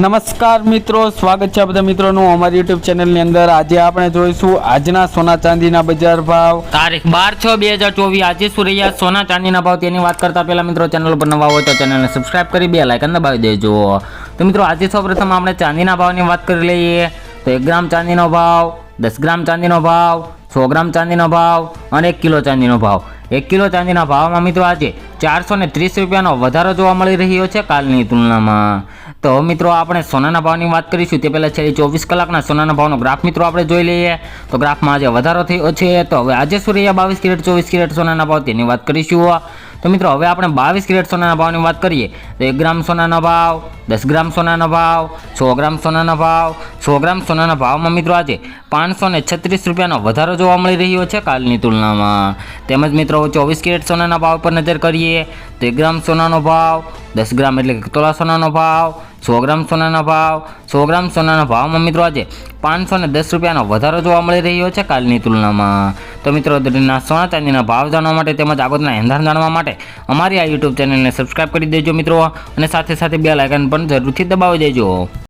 નમસ્કાર મિત્રો, સ્વાગત છે બધા મિત્રોનું અમારી યુટ્યુબ ચેનલની અંદર. આજે આપણે જોઈશું આજના સોના ચાંદીના બજાર ભાવ. તારીખ બાર છ બે હજાર ચોવીસ. આજે શું રહ્યા? સોના ચાંદીના ભાવ તેની વાત કરતા પહેલા મિત્રો, ચેનલ પર નવા હોય તો ચેનલને સબસ્ક્રાઇબ કરી, બે લાઇકન દબાવી દેજો. તો મિત્રો, આજે સૌપ્રથમ આપણે ચાંદીના ભાવની વાત કરી લઈએ. તો એક ગ્રામ ચાંદીનો ભાવ, દસ ગ્રામ ચાંદીનો ભાવ, સો ગ્રામ ચાંદીનો ભાવ અને એક કિલો ચાંદીનો ભાવ. એક કિલો ચાંદીના ભાવમાં મિત્રો, આજે ચારસો ને ત્રીસ રૂપિયાનો વધારો જોવા મળી રહ્યો છે કાલની તુલનામાં. તો મિત્રો આપણે સોનાના ભાવની વાત કરીશું. તે પહેલાં છેલ્લી ચોવીસ કલાકના સોનાના ભાવનો ગ્રાફ મિત્રો આપણે જોઈ લઈએ. તો ગ્રાફમાં આજે વધારો થયો છે. તો હવે આજે શું રહ્યા? બાવીસ કેરેટ, ચોવીસ કેરેટ સોનાના ભાવ તેની વાત કરીશું. તો મિત્રો હવે આપણે બાવીસ કેરેટ સોનાના ભાવની વાત કરીએ. તો એક ગ્રામ સોનાનો ભાવ, દસ ગ્રામ સોનાનો ભાવ, સો ગ્રામ સોનાનો ભાવ, સો ગ્રામ સોનાના ભાવમાં મિત્રો આજે પાંચસો ને છત્રીસ રૂપિયાનો વધારો જોવા મળી રહ્યો છે કાલની તુલનામાં. તેમજ મિત્રો ચોવીસ કેરેટ સોનાના ભાવ પર નજર કરીએ. તો એક ગ્રામ સોનાનો ભાવ, દસ ગ્રામ એટલે કે તોલા સોનાનો ભાવ સો ગ્રામ સોનાના ભાવ, સો ગ્રામ સોનાના ભાવમાં મિત્રો આજે પાંચસો ને દસ રૂપિયાનો વધારો જોવા મળી રહ્યો છે કાલની તુલનામાં. તો મિત્રો, દરેકના સોના ચાંદીના ભાવ જાણવા માટે તેમજ આગળના એંધાણ જાણવા માટે અમારી આ યુટ્યુબ ચેનલને સબસ્ક્રાઇબ કરી દેજો મિત્રો અને સાથે સાથે બે લાઇકન પણ જરૂરથી દબાવી દેજો.